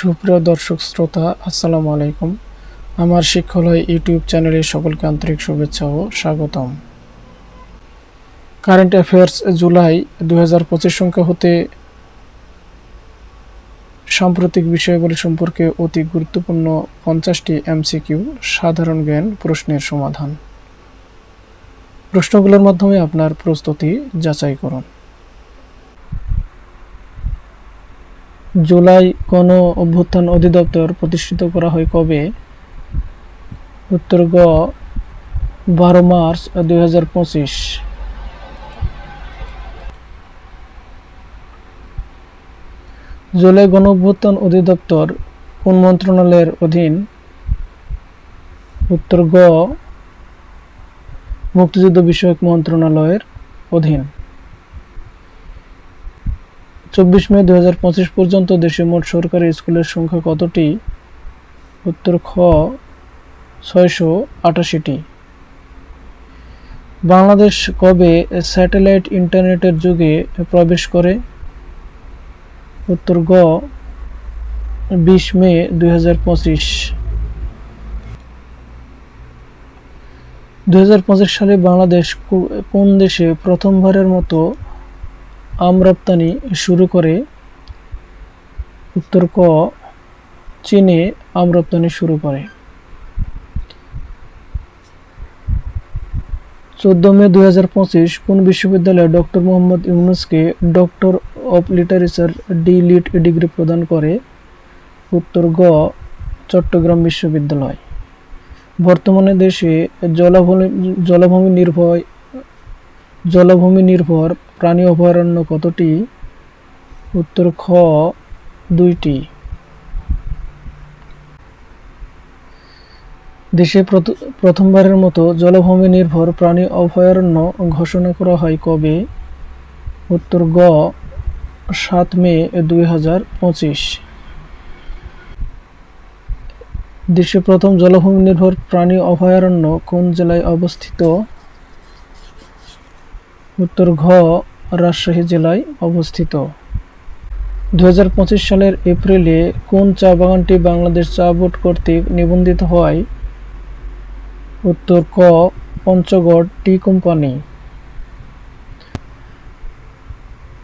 সুপ্রিয় দর্শক শ্রোতা, আসসালামু আলাইকুম। আমার শিক্ষালয় ইউটিউব চ্যানেলে সকলকে আন্তরিক শুভেচ্ছা ও স্বাগতম। কারেন্ট অ্যাফেয়ার্স জুলাই দু হাজার পঁচিশ সংখ্যা হতে সাম্প্রতিক বিষয়াবলী সম্পর্কে অতি গুরুত্বপূর্ণ পঞ্চাশটি এমসিকিউ সাধারণ জ্ঞান প্রশ্নের সমাধান। প্রশ্নগুলোর মাধ্যমে আপনার প্রস্তুতি যাচাই করুন। জুলাই গণ অভ্যুত্থান অধিদপ্তর প্রতিষ্ঠিত করা হয় কবে? উত্তর গ, বারো মার্চ দুই হাজার পঁচিশ। জুলাই গণ অভ্যুত্থান অধিদপ্তর কোন মন্ত্রণালয়ের অধীন? উত্তর গ, মুক্তিযুদ্ধ বিষয়ক মন্ত্রণালয়ের অধীন। চব্বিশ মে দু হাজার পঁচিশ পর্যন্ত দেশে মোট সরকারি স্কুলের সংখ্যা কতটি? উত্তর খ, ছয়শো আটাশিটি। বাংলাদেশ কবে স্যাটেলাইট ইন্টারনেটের যুগে প্রবেশ করে? উত্তর গ, বিশ মে দুই হাজার পঁচিশ। সালে বাংলাদেশ কোন দেশে প্রথমবারের মতো আম রপ্তানি শুরু করে উত্তর ক, চীনে আম রপ্তানি শুরু করে। চোদ্দ মে দুই হাজার পঁচিশ কোন বিশ্ববিদ্যালয়ে ডক্টর মোহাম্মদ ইউনুসকে doctor of literature D Lit degree প্রদান করে? উত্তর গ, চট্টগ্রাম বিশ্ববিদ্যালয়। বর্তমানে দেশে জলাভূমি জলাভূমি নির্ভর জলাভূমি নির্ভর প্রাণী অভয়ারণ্য কতটি? উত্তর খ, দুইটি। দেশে প্রথ- প্রথমবারের মতো জলভূমি নির্ভর প্রাণী অভয়ারণ্য ঘোষণা করা হয় কবে? উত্তর গ, সাত মে, দুই হাজার পঁচিশ। দেশে প্রথম জলভূমি নির্ভর প্রাণী অভয়ারণ্য কোন জেলায় অবস্থিত? উত্তর ঘ রাজশাহী জেলায় অবস্থিত। দুহাজার পঁচিশ সালের এপ্রিলে কোন চা বাগানটি বাংলাদেশ চা বোর্ড কর্তৃক নিবন্ধিত হয়? উত্তর ক, পঞ্চগড় টি কোম্পানি।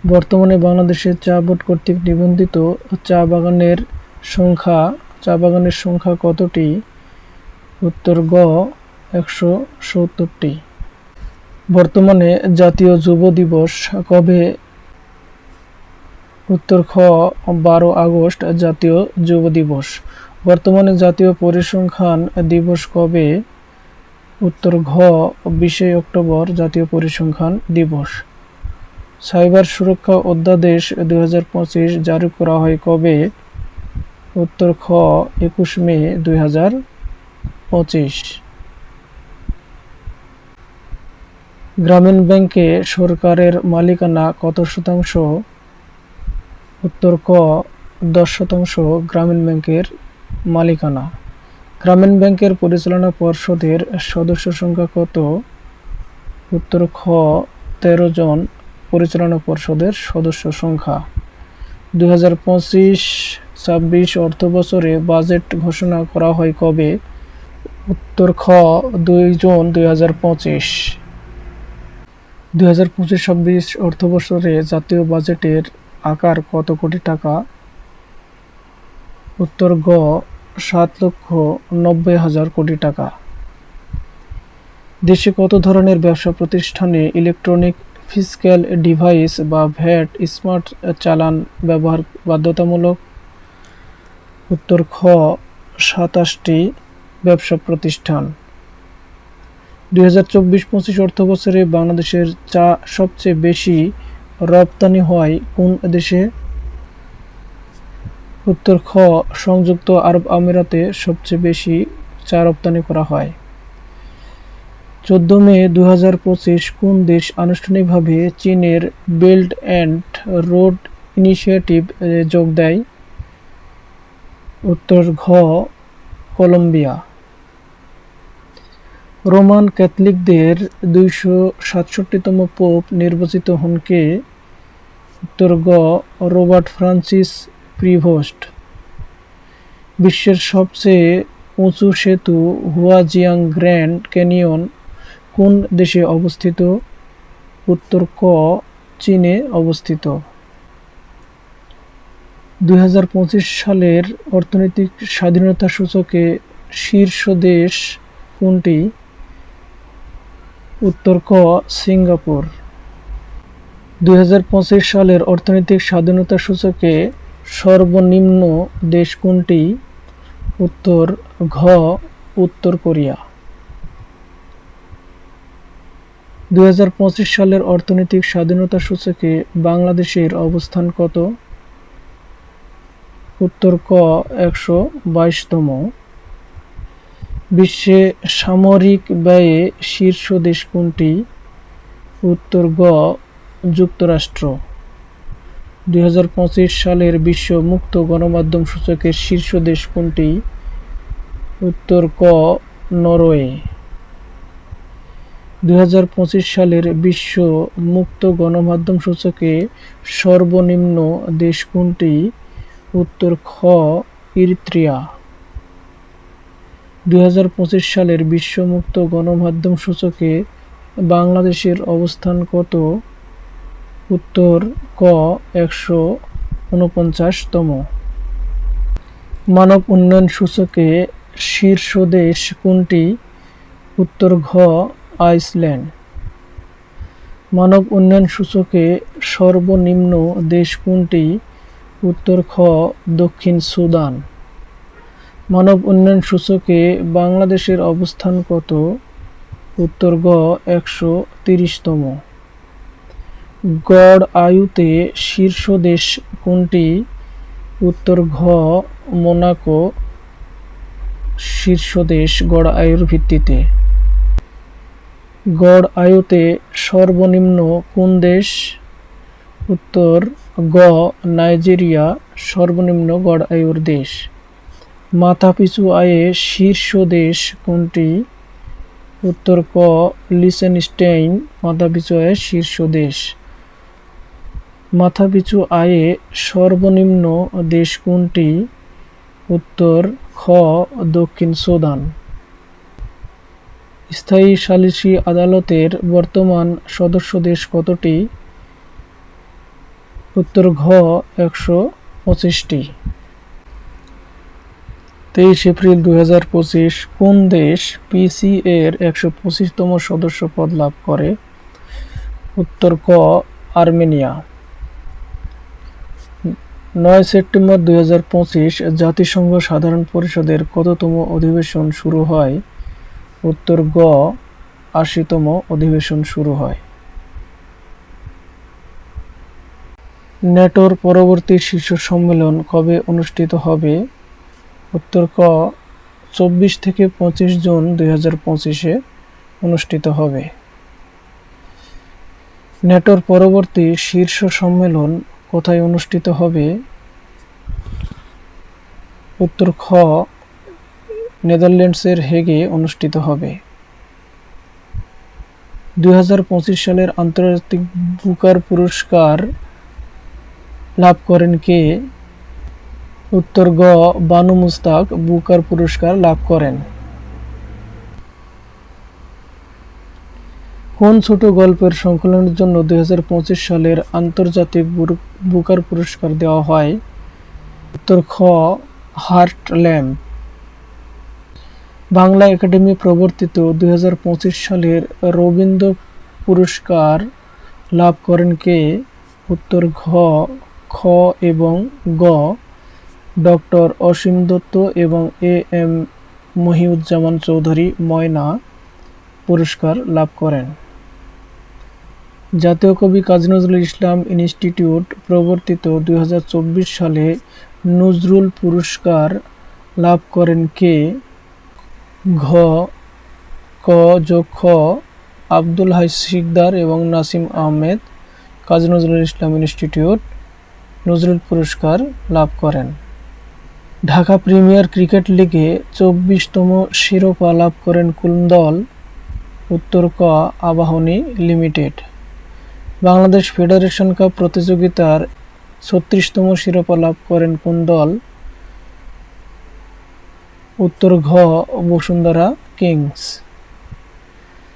বর্তমানে বাংলাদেশে চা বোর্ড কর্তৃক নিবন্ধিত চা বাগানের সংখ্যা, চা বাগানের সংখ্যা কতটি? উত্তর গ, একশো সত্তরটি। বর্তমানে জাতীয় যুব দিবস কবে? উত্তর খ, বারো আগস্ট, জাতীয় যুব দিবস। বর্তমানে জাতীয় পরিসংখ্যান দিবস কবে? উত্তর ঘ, বিশে অক্টোবর, জাতীয় পরিসংখ্যান দিবস। সাইবার সুরক্ষা অধ্যাদেশ দুই জারি করা হয় কবে? উত্তর খ, একুশ মে দু হাজার পঁচিশ হাজার পঁচিশ গ্রামীণ ব্যাংকে সরকারের মালিকানা কত শতাংশ? উত্তর ক, দশ শতাংশ গ্রামীণ ব্যাংকের মালিকানা। গ্রামীণ ব্যাংকের পরিচালনা পর্ষদের সদস্য সংখ্যা কত? উত্তর খ, তেরো জন পরিচালনা পর্ষদের সদস্য সংখ্যা। দুই হাজার পঁচিশ, ছাব্বিশ অর্থ বছরে বাজেট ঘোষণা করা হয় কবে? উত্তর খ, দুই জুন দুই হাজার পঁচিশ। দুই হাজার পঁচিশ ছাব্বিশ অর্থ বছরে জাতীয় বাজেটের আকার কত কোটি টাকা? উত্তর, গ, সাত লক্ষ নব্বই হাজার কোটি টাকা। দেশে কত ধরনের ব্যবসা প্রতিষ্ঠানে ইলেকট্রনিক ফিজিক্যাল ডিভাইস বা ভ্যাট স্মার্ট চালান ব্যবহার বাধ্যতামূলক? উত্তর, খ, সাতাশটি ব্যবসা প্রতিষ্ঠান। দুই হাজার চব্বিশ পঁচিশ অর্থবছরে বাংলাদেশের চা সবচেয়ে বেশি রপ্তানি হয় কোন দেশে? উত্তর, খ, সংযুক্ত আরব আমিরাতে সবচেয়ে বেশি চা রপ্তানি করা হয়। চোদ্দ মে দু হাজার পঁচিশ কোন দেশ আনুষ্ঠানিকভাবে চীনের বেল্ট অ্যান্ড রোড ইনিশিয়েটিভ যোগ দেয়? উত্তর, ঘ, কলম্বিয়া। রোমান ক্যাথলিকদের দুইশো সাতষট্টিতম পোপ নির্বাচিত হন কে? উত্তর গ, রোবার্ট ফ্রান্সিস প্রিভোস্ট। বিশ্বের সবচেয়ে উঁচু সেতু হুয়াজিয়াং গ্র্যান্ড ক্যানিয়ন কোন দেশে অবস্থিত? উত্তর ক, চীনে অবস্থিত। দুই হাজার পঁচিশ সালের অর্থনৈতিক স্বাধীনতা সূচকে শীর্ষ দেশ কোনটি? উত্তর ক, সিঙ্গাপুর। দুই হাজার পঁচিশ সালের অর্থনৈতিক স্বাধীনতা সূচকে সর্বনিম্ন দেশ কোনটি? উত্তর ঘ, উত্তর কোরিয়া। দুই হাজার পঁচিশ সালের অর্থনৈতিক স্বাধীনতা সূচকে বাংলাদেশের অবস্থান কত? উত্তর ক, একশো বাইশতম। বিশ্বে সামরিক ব্যয়ে শীর্ষ দেশ কোনটি? উত্তর গ, যুক্তরাষ্ট্র। দুই হাজার পঁচিশ সালের বিশ্ব মুক্ত গণমাধ্যম সূচকের শীর্ষ দেশ কোনটি? উত্তর ক, নরওয়ে। দুই হাজার পঁচিশ সালের বিশ্ব মুক্ত গণমাধ্যম সূচকে সর্বনিম্ন দেশ কোনটি? উত্তর খ, ইরিত্রিয়া। দু হাজার পঁচিশ সালের বিশ্ব মুক্ত গণমাধ্যম সূচকে বাংলাদেশের অবস্থান কত? উত্তর, ক, একশো উনপঞ্চাশতম। মানব উন্নয়ন সূচকে শীর্ষ দেশ কোনটি? উত্তর, ঘ, আইসল্যান্ড। মানব উন্নয়ন সূচকে সর্বনিম্ন দেশ কোনটি? উত্তর, খ, দক্ষিণ সুদান। মানব উন্নয়ন সূচকে বাংলাদেশের অবস্থান কত? উত্তর গ, একশো তিরিশতম। গড় আয়ুতে শীর্ষ দেশ কোনটি? উত্তর ঘ, মোনাকো, শীর্ষ দেশ গড় আয়ুর ভিত্তিতে। গড় আয়ুতে সর্বনিম্ন কোন দেশ? উত্তর গ, নাইজেরিয়া, সর্বনিম্ন গড় আয়ুর দেশ। মাথাপিছু আয়ে শীর্ষ দেশ কোনটি? উত্তর ক লিসেনস্টেইন মাথাপিছু আয়ে শীর্ষ দেশ। মাথাপিছু আয়ে সর্বনিম্ন দেশ কোনটি? উত্তর খ, দক্ষিণ সুদান। স্থায়ী সালিসি আদালতের বর্তমান সদস্য দেশ কতটি? উত্তর ঘ, একশো পঁচিশটি। তেইশ এপ্রিল পঁচিশ কোন দেশ পিসি এর একশো পঁচিশতম সদস্য পদ লাভ করে? উত্তর ক, আর্মেনিয়া। নয় সেপ্টেম্বর দুই হাজার পঁচিশ জাতিসংঘ সাধারণ পরিষদের কততম অধিবেশন শুরু হয়? উত্তর গ, আশিতম অধিবেশন শুরু হয়। ন্যাটোর পরবর্তী শীর্ষ সম্মেলন কবে অনুষ্ঠিত হবে? উত্তর ক, চব্বিশ থেকে পঁচিশ জুন দুই হাজার পঁচিশে অনুষ্ঠিত হবে। ন্যাটোর পরবর্তী শীর্ষ সম্মেলন কোথায় অনুষ্ঠিত হবে? উত্তর খ, নেদারল্যান্ডসের হেগে অনুষ্ঠিত হবে। দুই হাজার পঁচিশ সালের আন্তর্জাতিক বুকার পুরস্কার লাভ করেন কে? উত্তর গ, বানু মুস্তাক, বুকার পুরস্কার লাভ করেন। কোন ছোট গল্পের সংকলনের জন্য দুই হাজার পঁচিশ সালের আন্তর্জাতিক বুকার পুরস্কার দেওয়া হয়? উত্তর খ, হার্ট ল্যাম্প। বাংলা একাডেমি প্রবর্তিত দুই হাজার পঁচিশ সালের রবীন্দ্র পুরস্কার লাভ করেন কে? উত্তর ঘ, খ এবং গ। ডক্টর অসীম দত্ত এবং এ এম মহিউজ্জামান চৌধুরী ময়না পুরস্কার লাভ করেন। জাতীয় কবি কাজী নজরুল ইসলাম ইনস্টিটিউট প্রবর্তিত দু হাজার চব্বিশ সালে নজরুল পুরস্কার লাভ করেন কে? ঘ, ক খ, আব্দুল হাই শিকদার এবং নাসিম আহমেদ কাজী নজরুল ইসলাম ইনস্টিটিউট নজরুল পুরস্কার লাভ করেন। ঢাকা প্রিমিয়ার ক্রিকেট লিগে চব্বিশতম শিরোপা লাভ করেন কোন দল উত্তর ক Abahani limited. Bangladesh federation cup প্রতিযোগিতার ছত্রিশতম শিরোপা লাভ করেন কোন দল উত্তর ঘ বসুন্ধরা কিংস।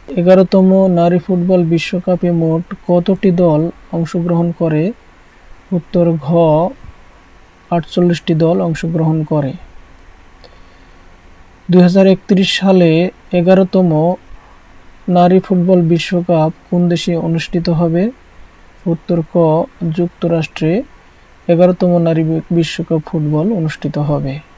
এগারোতম নারী ফুটবল বিশ্বকাপে মোট কতটি দল অংশগ্রহণ করে? উত্তর ঘ আটচল্লিশটি দল অংশগ্রহণ করে। দু হাজার একত্রিশ সালে এগারোতম নারী ফুটবল বিশ্বকাপ কোন দেশে অনুষ্ঠিত হবে? উত্তর ক, যুক্তরাষ্ট্রে এগারোতম নারী বিশ্বকাপ ফুটবল অনুষ্ঠিত হবে।